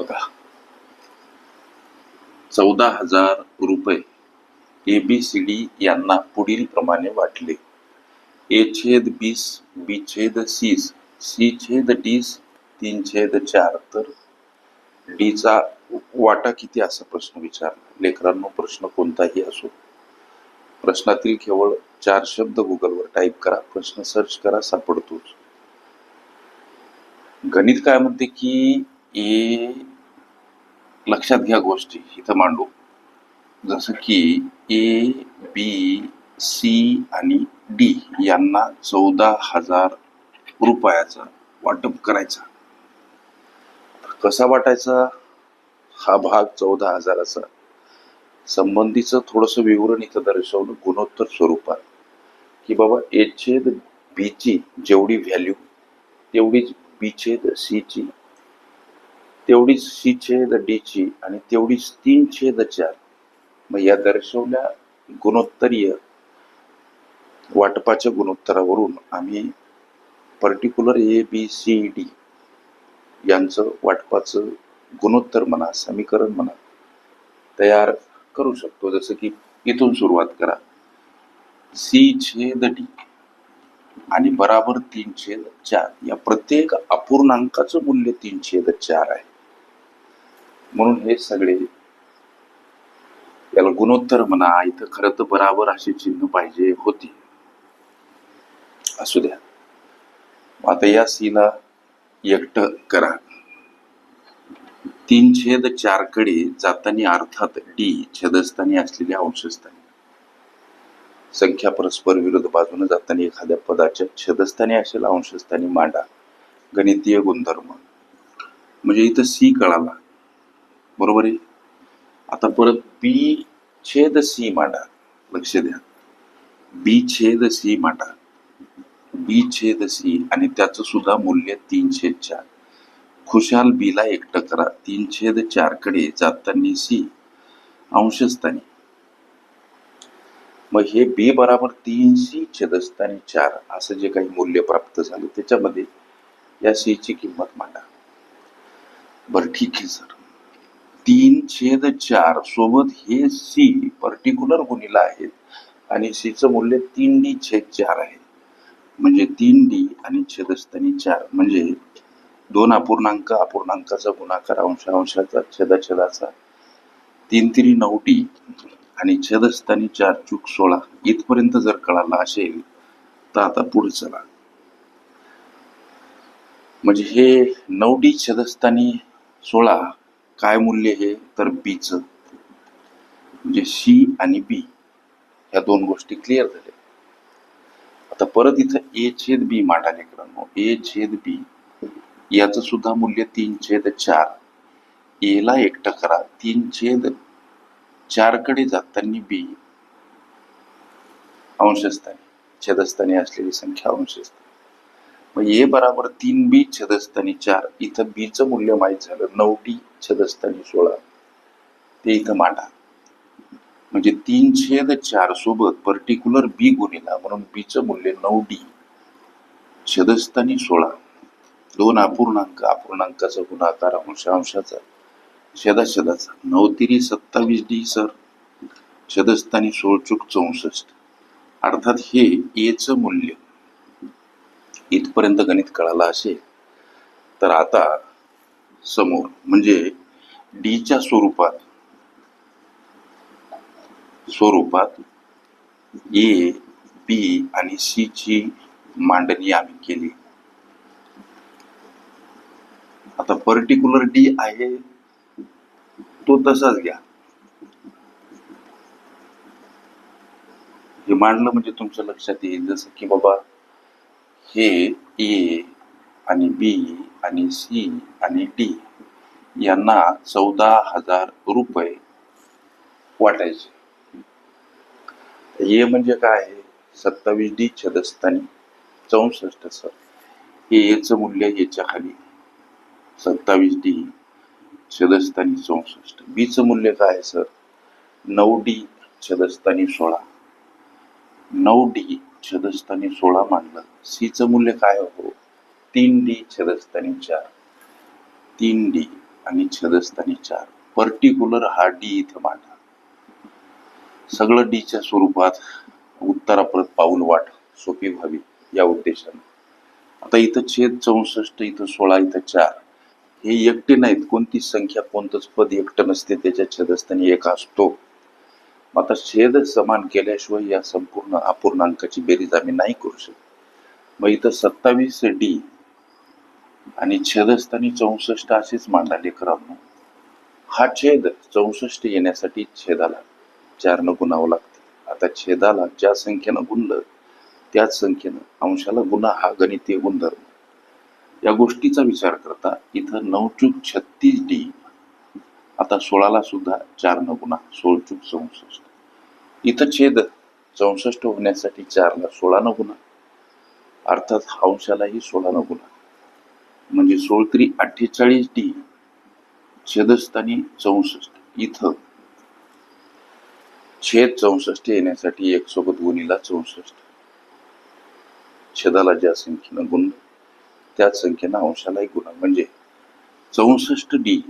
बघा. चौदा हजार रुपये ए बी सी डी यांना पुढील प्रमाणे वाटले. ए छेद बीस बी छेद सीस सी छेद डीस तीन छेद चार. तर डीचा वाटा किती असा प्रश्न विचारला? लेकरांनो प्रश्न कोणताही असो. प्रश्नातील केवळ चार शब्द गुगलवर टाईप करा. प्रश्न सर्च करा सापडतोच. गणित काय म्हणते की ए लक्षात घ्या गोष्टी इथं मांडू. जसं की ए बी सी आणि डी यांना चौदा हजार रुपयाचा वाटप करायचा. कसा वाटायचा? हा भाग चौदा हजाराचा. संबंधीचं थोडंसं विवरण इथं दर्शवलं गुणोत्तर स्वरूपात. की बाबा ए छेद बीची जेवढी व्हॅल्यू तेवढीच बी छेद सीची तेवढीच सी छेद डीची आणि तेवढीच तीन छेद चार. मग या दर्शवल्या गुणोत्तरीय वाटपाच्या गुणोत्तरावरून आम्ही particular A B C D यांचं वाटपाचं गुणोत्तर म्हणा समीकरण म्हणा तयार करू शकतो. जसं की इथून सुरुवात करा. सी छेद डी आणि बराबर तीन छेद चार. या प्रत्येक अपूर्णांकाचं मूल्य तीन छेद चार आहे. म्हणून हे सगळे याला गुणोत्तर म्हणा इथं खरं तर बराबर अशी चिन्ह पाहिजे होती. असू द्या. आता या सीला एकट करा. तीन छेद चारकडे जाताना अर्थात डी छेदस्थानी असलेल्या अंशस्थानी. संख्या परस्पर विरुद्ध बाजूने जाताना एखाद्या पदाच्या छेदस्थानी असेल अंशस्थानी मांडा. गणितीय गुणधर्म. म्हणजे इथं सी कळाला. बरोबर आहे? आता परत बी छेद सी मांडा. लक्ष द्या. बी छेद सी मांडा. बी छेद सी आणि त्याचं सुद्धा मूल्य तीन छेद चार. खुशाल बीला एकटं करा तीन छेद चारकडे जातानी सी अंशस्थानी. मग हे बी बराबर तीन सी छेदस्थानी चार असं जे काही मूल्य प्राप्त झालं त्याच्यामध्ये या सी ची किंमत मांडा. बरं ठीक आहे सर. तीन छेद चार सोबत हे सी पर्टिक्युलर गुणिला आहेत. आणि सीचं मूल्य तीन डी छेद चार आहे. म्हणजे तीन डी आणि छेदस्थानी चार. म्हणजे दोन अपूर्णांक अपूर्णांकाचा गुणाकार अंशांशाचा छेदाछेदाचा. तीन तिरी नऊ डी आणि छेदस्थानी चार चूक सोळा. इथपर्यंत जर कळाला असेल तर आता पुढे चला. म्हणजे हे नऊ डी छेदस्थानी सोळा काय मूल्य हे? तर बीच म्हणजे सी आणि बी ह्या दोन गोष्टी क्लिअर झाल्या. आता परत इथं ए छेद बी मांडा लेकरांनो ए छेद बी याचं सुद्धा मूल्य तीन छेद चार. एला एकटं करा. तीन छेद चारकडे जाताना बी अंशस्थानी छेदस्थानी असलेली संख्या अंशस्थानी. मग ए बराबर तीन बी छदस्थानी चार. इथं बीचं मूल्य माहीत झालं. नऊ डी छदस्थानी सोळा. ते इथं मांडा. म्हणजे तीन छेद चार सोबत पर्टिक्युलर बी गुणिला म्हणून बीचं मूल्य नऊ डी छदस्थानी सोळा. दोन अपूर्णांक अपूर्णांकाचा गुणाकार अंश अंशाचा छेदाछेदाचा. नऊ तिरी सत्तावीस डी सर. छदस्थानी सोळचूक चौसष्ट. अर्थात हे एचं मूल्य. इथपर्यंत गणित कळालं असेल तर आता समोर म्हणजे डीच्या स्वरूपात स्वरूपात ए बी आणि सी ची मांडणी आम्ही केली. आता पर्टिक्युलर डी आहे तो तसाच घ्या. हे मांडलं म्हणजे तुमच्या लक्षात येईल जसं की बाबा हे ए आणि बी आणि सी आणि डी यांना चौदा हजार रुपये वाटायचे. ए म्हणजे काय? आहे सत्तावीस डी छदस्थानी चौसष्ट सर. हे एचं मूल्य याच्या खाली. सत्तावीस डी छदस्थानी चौसष्ट. बीचं मूल्य काय आहे सर? नऊ डी छदस्थानी सोळा. नऊ डी छदस्थानी सोळा मांडलं. सीचं मूल्य काय होतो? तीन डी छदस्थानी चार. तीन डी आणि छेदस्थानी चार. पर्टिक्युलर हा डी इथं मांडा. सगळं डीच्या स्वरूपात उत्तराप्रत पाऊल वाट सोपी व्हावी या उद्देशाने. आता इथं छेद चौसष्ट इथं सोळा इथं चार. हे एकटे नाहीत. कोणतीच संख्या कोणतंच पद एकटं नसते. त्याच्या छेदस्थानी एक असतो. आता छेद समान केल्याशिवाय या संपूर्ण अपूर्णांकाची बेरीज आम्ही नाही करू शकत. मग इथं सत्तावीस डी आणि छेदस्थानी चौसष्ट असेच मांडाले लेकरांनो. हा छेद चौसष्ट येण्यासाठी छेदाला चारनं गुणावं लागते. आता छेदाला ज्या संख्येनं गुणलं त्याच संख्येनं अंशाला गुन्हा हा गणितीय गुणधर्म. या गोष्टीचा विचार करता इथं नऊ चूक छत्तीस डी आता सोळाला सुद्धा चार गुणा सोळ चूक चौसष्ट. इथं छेद चौसष्ट होण्यासाठी चारला सोळा गुणा अर्थात अंशालाही सोळा गुणा म्हणजे सोळ तरी अठ्ठेचाळीस डी छेदस्थानी चौसष्ट. इथं छेद चौसष्ट येण्यासाठी एक सोबत गुणीला चौसष्ट. छेदाला ज्या संख्येनं गुण त्याच संख्येनं अंशालाही गुणा म्हणजे चौसष्ट डी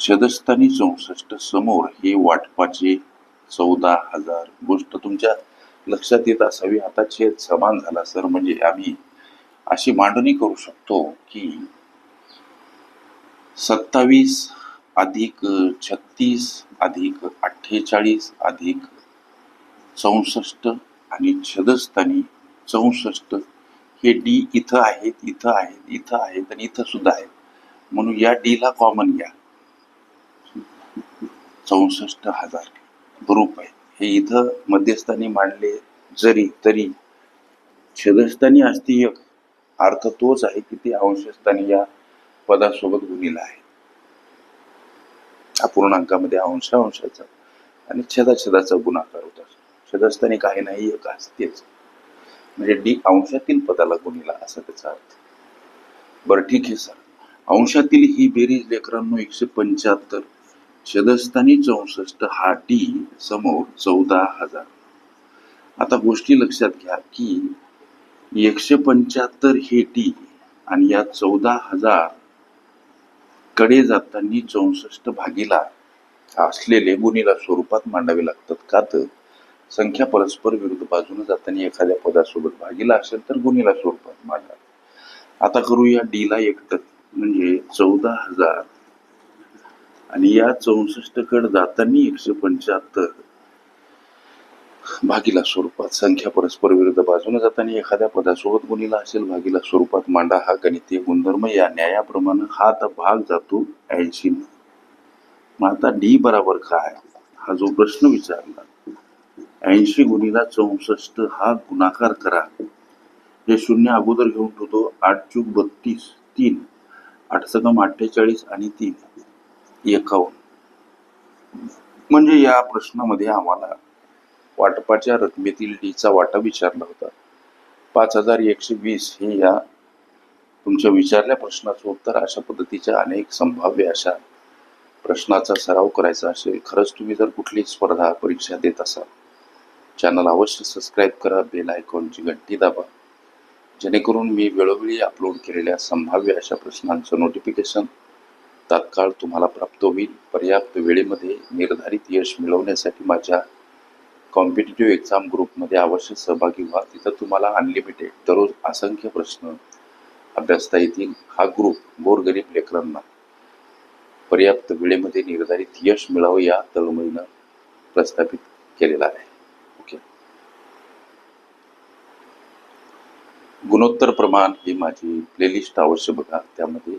छेदस्थानी चौसष्ट समोर हे वाटपाचे चौदा हजार गोष्ट तुमच्या लक्षात येत असावी. आता छेद समान झाला सर. म्हणजे आम्ही अशी मांडणी करू शकतो की सत्तावीस अधिक छत्तीस अधिक अठ्ठेचाळीस अधिक चौसष्ट आणि छदस्थानी चौसष्ट हे डी इथं आहेत इथं आहेत इथं आहेत आणि इथं सुद्धा आहेत. म्हणून या डीला कॉमन घ्या. चौसष्ट हजार ग्रुप आहे हे इथं मध्यस्थानी मांडले जरी तरी छेदस्थानी असती एक अर्थ तोच आहे की ते अंशस्थानी या पदासोबत गुणिला आहे. अपूर्णांकामध्ये अंश अंशाचा आणि छेदाछेदाचा गुणाकार होता छेदस्थानी काही नाही एक असतेच म्हणजे डी अंशातील पदाला गुणिला असा त्याचा अर्थ. बरं ठीक आहे सर. अंशातील ही बेरीज लेकरांनो एकशे पंच्याहत्तर छेदस्थानी चौसष्ट हा डी समोर चौदा हजार. आता गोष्टी लक्षात घ्या की एकशे पंच्याहत्तर हे टी आणि या चौदा हजारकडे जाताना चौसष्ट भागीला असलेले गुणीला स्वरूपात मांडावे लागतात. का तर? संख्या परस्पर विरुद्ध बाजूने जाताना एखाद्या पदासोबत भागीला असेल तर गुणीला स्वरूपात मांडा. आता करूया डी ला एकट म्हणजे चौदा हजार आणि या चौसष्टकडे जाताना एकशे पंच्याहत्तर भागीला स्वरूपात संख्या परस्पर विरुद्ध बाजूने जाताना एखाद्या पदासोबत गुणीला असेल भागीला स्वरूपात मांडा हा गणितीय गुणधर्म या न्यायाप्रमाणे हा तर भाग जातो ऐंशी. मग आता डी बराबर काय? हा जो प्रश्न विचारला ऐंशी गुणीला चौसष्ट हा गुणाकार करा. हे शून्य अगोदर घेऊन ठेवतो आठ चूक बत्तीस तीन आठ सकम अठ्ठेचाळीस आणि तीन. एकावन्न म्हणजे या प्रश्नामध्ये आम्हाला वाटपाच्या रकमेतील डीचा वाटा विचारला होता. पाच हजार एकशे वीस हे या तुमच्या विचारल्या प्रश्नाचं उत्तर अशा पद्धतीच्या अनेक संभाव्य अशा प्रश्नाचा सराव करायचा असेल खरंच तुम्ही जर कुठली स्पर्धा परीक्षा देत असाल चॅनल अवश्य सबस्क्राईब करा बेल आयकॉनची घंटी दाबा. जेणेकरून मी वेळोवेळी अपलोड केलेल्या संभाव्य अशा प्रश्नांचं नोटिफिकेशन तात्काळ तुम्हाला प्राप्त होईल. पर्याप्त वेळेमध्ये निर्धारित यश मिळवण्यासाठी माझ्या कॉम्पिटेटिव्ह एक्झाम ग्रुपमध्ये अवश्य सहभागी व्हा. तिथं तुम्हाला अनलिमिटेड दररोज असंख्य प्रश्न अभ्यासता येतील. हा ग्रुप गोरगरीब लेकरांना पर्याप्त वेळेमध्ये निर्धारित यश मिळावं या तळमळीनं प्रस्थापित केलेला आहे. ओके गुणोत्तर प्रमाण ही माझी प्लेलिस्ट अवश्य बघा. त्यामध्ये